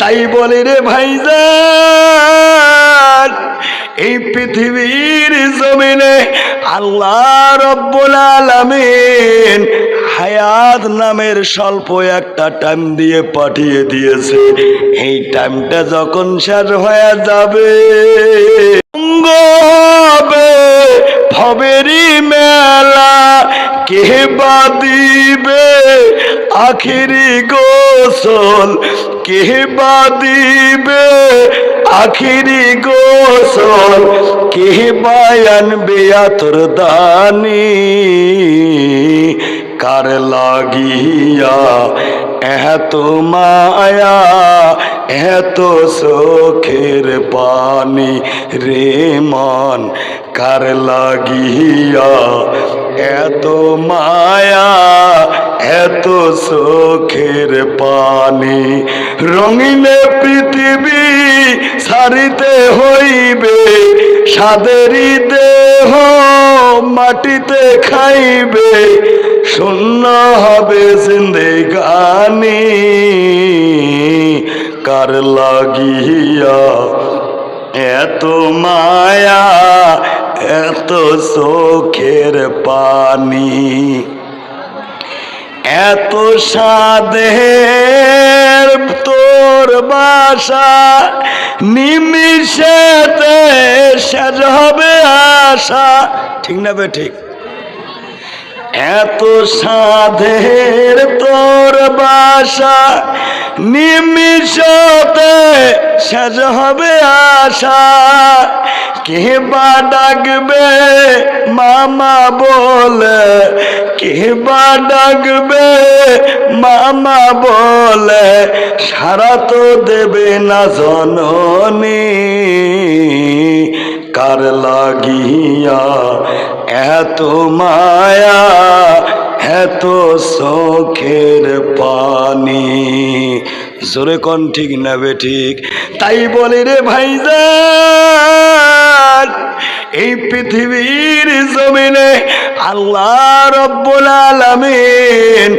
তাই বলে রে ভাইজান, এই পৃথিবীর জমিনে আল্লাহ রব্বুল আলামিন হায়াত নামের স্বল্প একটা টাইম দিয়ে পাঠিয়ে দিয়েছে। এই টাইমটা যখন শেষ হয়ে যাবে। কে বা দিবে আখিরি গোসল? কে বা দিবে আখিরি গোসল? কে বায়ান বেয়াতর দানি? কার লাগিয়া এত মায়া এত চোখের পানি রে কার লাগিয়া? এত মায়া, এত চোখের পানি রঙিনে পৃথিবী সারিতে হইবে, সাদেরই দেহ মাটিতে খাইবে, শূন্য হবে জিন্দেগানি। কার লাগিয়া এত মায়া, এত চোখের পানি, এত সাদের তোর বাসা নিমিশেতে সেজ হবে আশা। ঠিক না বে ঠিক? এত সাধের তোর বাসা নিমিষতে সেজ হবে আশা। কে বা ডাকবে, মামা বলে। কে বা ডাকবে, মামা বলে। সারা তো দেবে না জননী। কার লাগিয়া এত মায়া, এত চোখের পানি। জোরে কন ঠিক নেবে ঠিক? তাই বলে রে ভাইজান, এই পৃথিবীর জমিনে আল্লাহ রব্বুল আলামিন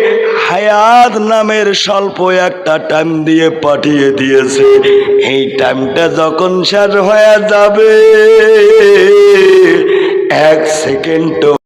হায়াত নামের স্বল্প একটা টাইম দিয়ে পাঠিয়ে দিয়েছে। এই টাইমটা যখন শেষ হয়ে যাবে, এক সেকেন্ড